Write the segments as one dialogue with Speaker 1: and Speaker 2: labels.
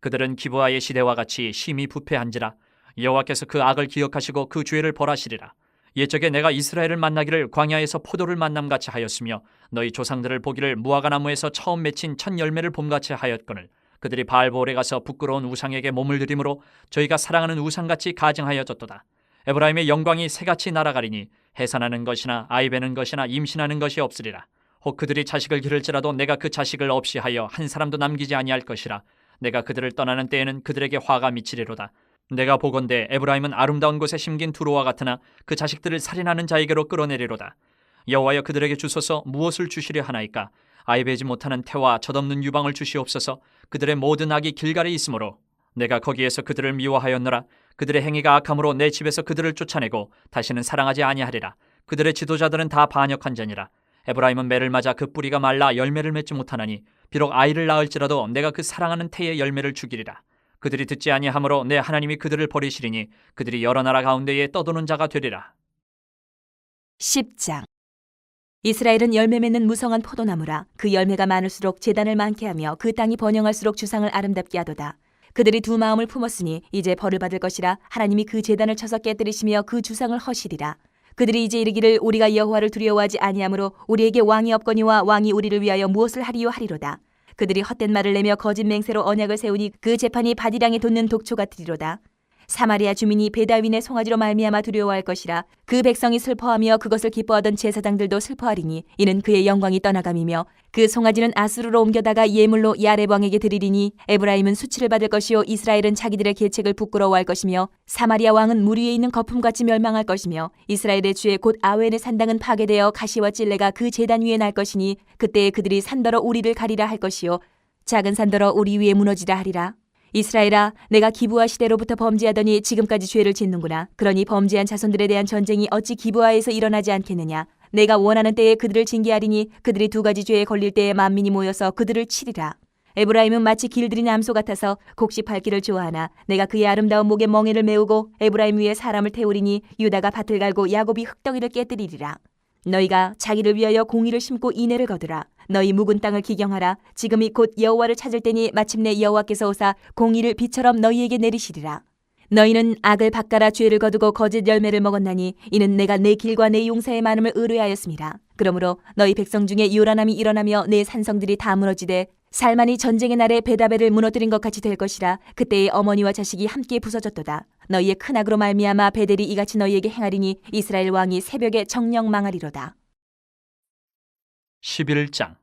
Speaker 1: 그들은 기브아의 시대와 같이 심히 부패한지라 여호와께서 그 악을 기억하시고 그 죄를 벌하시리라. 옛적에 내가 이스라엘을 만나기를 광야에서 포도를 만남같이 하였으며 너희 조상들을 보기를 무화과 나무에서 처음 맺힌 첫 열매를 봄같이 하였거늘 그들이 바알보올에 가서 부끄러운 우상에게 몸을 들이므로 저희가 사랑하는 우상같이 가증하여졌도다. 에브라임의 영광이 새같이 날아가리니 해산하는 것이나 아이 베는 것이나 임신하는 것이 없으리라. 혹 그들이 자식을 기를지라도 내가 그 자식을 없이 하여 한 사람도 남기지 아니할 것이라. 내가 그들을 떠나는 때에는 그들에게 화가 미치리로다. 내가 보건대 에브라임은 아름다운 곳에 심긴 두로와 같으나 그 자식들을 살인하는 자에게로 끌어내리로다. 여호와여 그들에게 주소서 무엇을 주시려 하나이까? 아이 베지 못하는 태와 젖없는 유방을 주시옵소서. 그들의 모든 악이 길갈에 있으므로 내가 거기에서 그들을 미워하였노라. 그들의 행위가 악함으로 내 집에서 그들을 쫓아내고 다시는 사랑하지 아니하리라. 그들의 지도자들은 다 반역한 자니라. 에브라임은 매를 맞아 그 뿌리가 말라 열매를 맺지 못하나니 비록 아이를 낳을지라도 내가 그 사랑하는 태의 열매를 죽이리라. 그들이 듣지 아니하므로 내 하나님이 그들을 버리시리니 그들이 여러 나라 가운데에 떠도는 자가 되리라.
Speaker 2: 10장 이스라엘은 열매 맺는 무성한 포도나무라 그 열매가 많을수록 재단을 많게 하며 그 땅이 번영할수록 주상을 아름답게 하도다 그들이 두 마음을 품었으니 이제 벌을 받을 것이라 하나님이 그 재단을 쳐서 깨뜨리시며 그 주상을 허시리라 그들이 이제 이르기를 우리가 여호와를 두려워하지 아니하므로 우리에게 왕이 없거니와 왕이 우리를 위하여 무엇을 하리요 하리로다. 그들이 헛된 말을 내며 거짓 맹세로 언약을 세우니 그 재판이 바디랑에 돋는 독초 같으리로다 사마리아 주민이 베다윈의 송아지로 말미암아 두려워할 것이라 그 백성이 슬퍼하며 그것을 기뻐하던 제사장들도 슬퍼하리니 이는 그의 영광이 떠나감이며 그 송아지는 아수르로 옮겨다가 예물로 야렙 왕에게 드리리니 에브라임은 수치를 받을 것이요 이스라엘은 자기들의 계책을 부끄러워할 것이며 사마리아 왕은 물 위에 있는 거품같이 멸망할 것이며 이스라엘의 주의 곧 아웬의 산당은 파괴되어 가시와 찔레가 그 제단 위에 날 것이니 그때에 그들이 산더러 우리를 가리라 할 것이요 작은 산더러 우리 위에 무너지라 하리라 이스라엘아, 내가 기부아 시대로부터 범죄하더니 지금까지 죄를 짓는구나. 그러니 범죄한 자손들에 대한 전쟁이 어찌 기부아에서 일어나지 않겠느냐? 내가 원하는 때에 그들을 징계하리니 그들이 두 가지 죄에 걸릴 때에 만민이 모여서 그들을 치리라. 에브라임은 마치 길들인 암소 같아서 곡식 밟기를 좋아하나 내가 그의 아름다운 목에 멍에를 메우고 에브라임 위에 사람을 태우리니 유다가 밭을 갈고 야곱이 흙덩이를 깨뜨리리라. 너희가 자기를 위하여 공의를 심고 인애를 거두라. 너희 묵은 땅을 기경하라. 지금이 곧 여호와를 찾을 때니 마침내 여호와께서 오사 공의를 비처럼 너희에게 내리시리라. 너희는 악을 바꿔라 죄를 거두고 거짓 열매를 먹었나니 이는 내가 내 길과 내 용사의 많음을 의뢰하였습니다. 그러므로 너희 백성 중에 요란함이 일어나며 내 산성들이 다 무너지되 살만이 전쟁의 날에 베다베를 무너뜨린 것 같이 될 것이라 그때의 어머니와 자식이 함께 부서졌도다. 너희의 큰 악으로 말미암아 베델이 이같이 너희에게 행하리니 이스라엘 왕이 새벽에 정령 망하리로다.
Speaker 1: 11장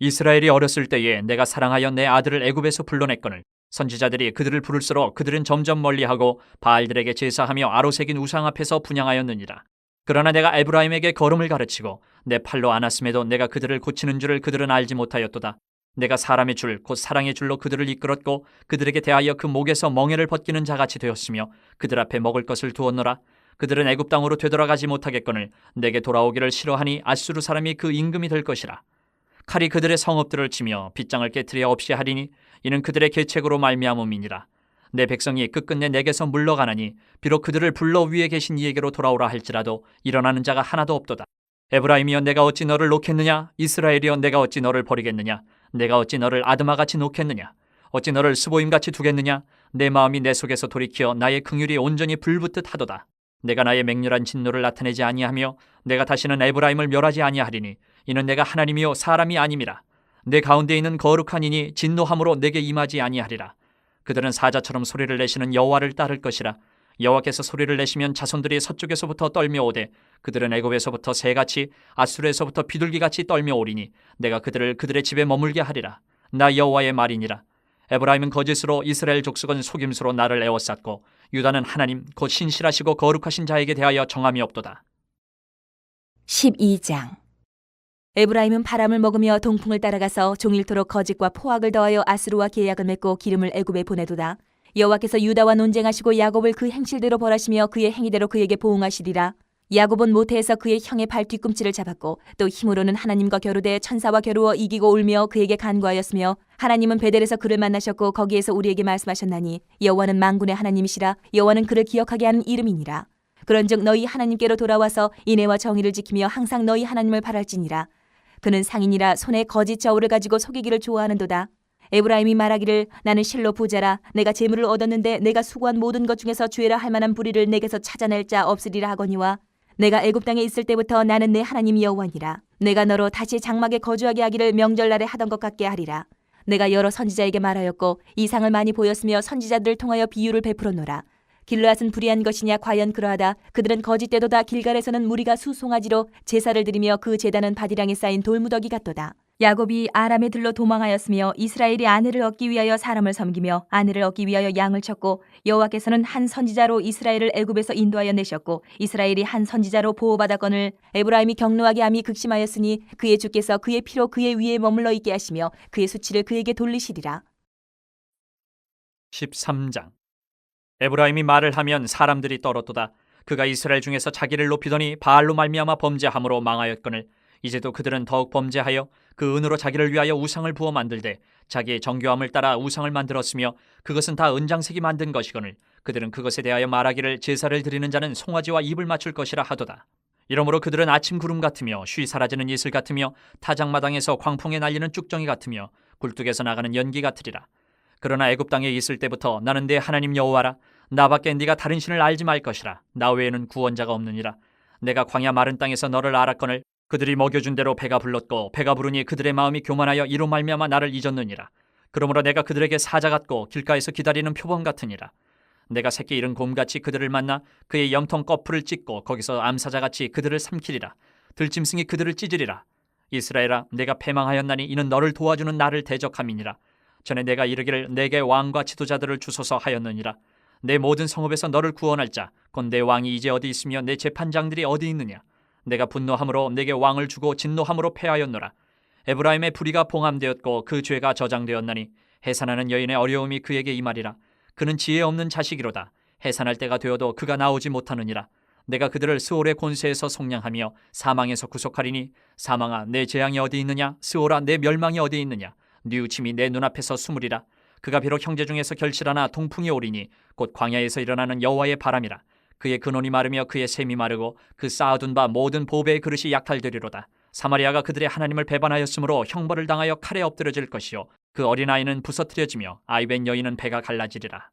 Speaker 1: 이스라엘이 어렸을 때에 내가 사랑하여 내 아들을 애굽에서 불러냈거늘 선지자들이 그들을 부를수록 그들은 점점 멀리하고 바알들에게 제사하며 아로새긴 우상 앞에서 분양하였느니라. 그러나 내가 에브라임에게 걸음을 가르치고 내 팔로 안았음에도 내가 그들을 고치는 줄을 그들은 알지 못하였도다. 내가 사람의 줄, 곧 사랑의 줄로 그들을 이끌었고 그들에게 대하여 그 목에서 멍에를 벗기는 자같이 되었으며 그들 앞에 먹을 것을 두었노라. 그들은 애굽 땅으로 되돌아가지 못하겠거늘 내게 돌아오기를 싫어하니 아수르 사람이 그 임금이 될 것이라. 칼이 그들의 성읍들을 치며 빗장을 깨뜨려 없이 하리니 이는 그들의 계책으로 말미암음이니라. 내 백성이 끝끝내 내게서 물러가나니 비록 그들을 불러 위에 계신 이에게로 돌아오라 할지라도 일어나는 자가 하나도 없도다. 에브라임이여 내가 어찌 너를 놓겠느냐 이스라엘이여 내가 어찌 너를 버리겠느냐 내가 어찌 너를 아드마같이 놓겠느냐 어찌 너를 스보임같이 두겠느냐 내 마음이 내 속에서 돌이켜 나의 긍휼이 온전히 불붙듯 하도다. 내가 나의 맹렬한 진노를 나타내지 아니하며 내가 다시는 에브라임을 멸하지 아니하리니 이는 내가 하나님이요 사람이 아님이라. 내 가운데 있는 거룩한 이니 진노함으로 내게 임하지 아니하리라. 그들은 사자처럼 소리를 내시는 여호와를 따를 것이라. 여호와께서 소리를 내시면 자손들이 서쪽에서부터 떨며 오되 그들은 애굽에서부터 새같이 아수르에서부터 비둘기같이 떨며 오리니 내가 그들을 그들의 집에 머물게 하리라. 나 여호와의 말이니라. 에브라임은 거짓으로 이스라엘 족속은 속임수로 나를 에워쌌고 유다는 하나님 곧 신실하시고 거룩하신 자에게 대하여 정함이 없도다
Speaker 2: 12장 에브라임은 바람을 먹으며 동풍을 따라가서 종일토록 거짓과 포악을 더하여 아스루와 계약을 맺고 기름을 애굽에 보내도다. 여호와께서 유다와 논쟁하시고 야곱을 그 행실대로 벌하시며 그의 행위대로 그에게 보응하시리라. 야곱은 모태에서 그의 형의 발 뒤꿈치를 잡았고 또 힘으로는 하나님과 겨루되 천사와 겨루어 이기고 울며 그에게 간구하였으며 하나님은 베델에서 그를 만나셨고 거기에서 우리에게 말씀하셨나니 여호와는 만군의 하나님이시라 여호와는 그를 기억하게 하는 이름이니라. 그런즉 너희 하나님께로 돌아와서 인애와 정의를 지키며 항상 너희 하나님을 바랄지니라. 그는 상인이라 손에 거짓 저울을 가지고 속이기를 좋아하는도다. 에브라임이 말하기를 나는 실로 부자라 내가 재물을 얻었는데 내가 수고한 모든 것 중에서 죄라 할 만한 불의를 내게서 찾아낼 자 없으리라 하거니와 내가 애굽 땅에 있을 때부터 나는 내 하나님 여호와니라. 내가 너로 다시 장막에 거주하게 하기를 명절날에 하던 것 같게 하리라. 내가 여러 선지자에게 말하였고 이상을 많이 보였으며 선지자들을 통하여 비유를 베풀었노라. 길르앗은 불의한 것이냐? 과연 그러하다. 그들은 거짓되도다. 길갈에서는 무리가 수송아지로 제사를 드리며 그 제단은 바디랑에 쌓인 돌무더기 같도다 야곱이 아람에 들러 도망하였으며 이스라엘이 아내를 얻기 위하여 사람을 섬기며 아내를 얻기 위하여 양을 쳤고 여호와께서는 한 선지자로 이스라엘을 애굽에서 인도하여 내셨고 이스라엘이 한 선지자로 보호받았거늘 에브라임이 경노하게 함이 극심하였으니 그의 주께서 그의 피로 그의 위에 머물러 있게 하시며 그의 수치를 그에게 돌리시리라
Speaker 1: 13장 에브라임이 말을 하면 사람들이 떨었도다. 그가 이스라엘 중에서 자기를 높이더니 바알로 말미암아 범죄함으로 망하였거늘 이제도 그들은 더욱 범죄하여 그 은으로 자기를 위하여 우상을 부어 만들되 자기의 정교함을 따라 우상을 만들었으며 그것은 다 은장색이 만든 것이거늘 그들은 그것에 대하여 말하기를 제사를 드리는 자는 송아지와 입을 맞출 것이라 하도다. 이러므로 그들은 아침 구름 같으며 쉬 사라지는 이슬 같으며 타작마당에서 광풍에 날리는 쭉정이 같으며 굴뚝에서 나가는 연기 같으리라. 그러나 애굽 땅에 있을 때부터 나는 내 하나님 여호와라 나밖에 네가 다른 신을 알지 말 것이라 나 외에는 구원자가 없느니라 내가 광야 마른 땅에서 너를 알았거늘 그들이 먹여준 대로 배가 불렀고 배가 부르니 그들의 마음이 교만하여 이로 말미암아 나를 잊었느니라. 그러므로 내가 그들에게 사자 같고 길가에서 기다리는 표범 같으니라. 내가 새끼 잃은 곰같이 그들을 만나 그의 염통 거풀을 찢고 거기서 암사자같이 그들을 삼키리라. 들짐승이 그들을 찢으리라. 이스라엘아 내가 패망하였나니 이는 너를 도와주는 나를 대적함이니라. 전에 내가 이르기를 내게 왕과 지도자들을 주소서 하였느니라. 내 모든 성읍에서 너를 구원할 자. 곧 내 왕이 이제 어디 있으며 내 재판장들이 어디 있느냐 내가 분노함으로 내게 왕을 주고 진노함으로 패하였노라. 에브라임의 불의가 봉함되었고 그 죄가 저장되었나니 해산하는 여인의 어려움이 그에게 임하리라. 그는 지혜 없는 자식이로다. 해산할 때가 되어도 그가 나오지 못하느니라. 내가 그들을 스올의 곤세에서 속량하며 사망에서 구속하리니 사망아 내 재앙이 어디 있느냐? 스올아 내 멸망이 어디 있느냐? 뉘우침이 내 눈앞에서 숨으리라. 그가 비록 형제 중에서 결실하나 동풍이 오리니 곧 광야에서 일어나는 여호와의 바람이라 그의 근원이 마르며 그의 샘이 마르고 그 쌓아둔 바 모든 보배의 그릇이 약탈되리로다. 사마리아가 그들의 하나님을 배반하였으므로 형벌을 당하여 칼에 엎드려질 것이요. 그 어린아이는 부서뜨려지며 아이벤 여인은 배가 갈라지리라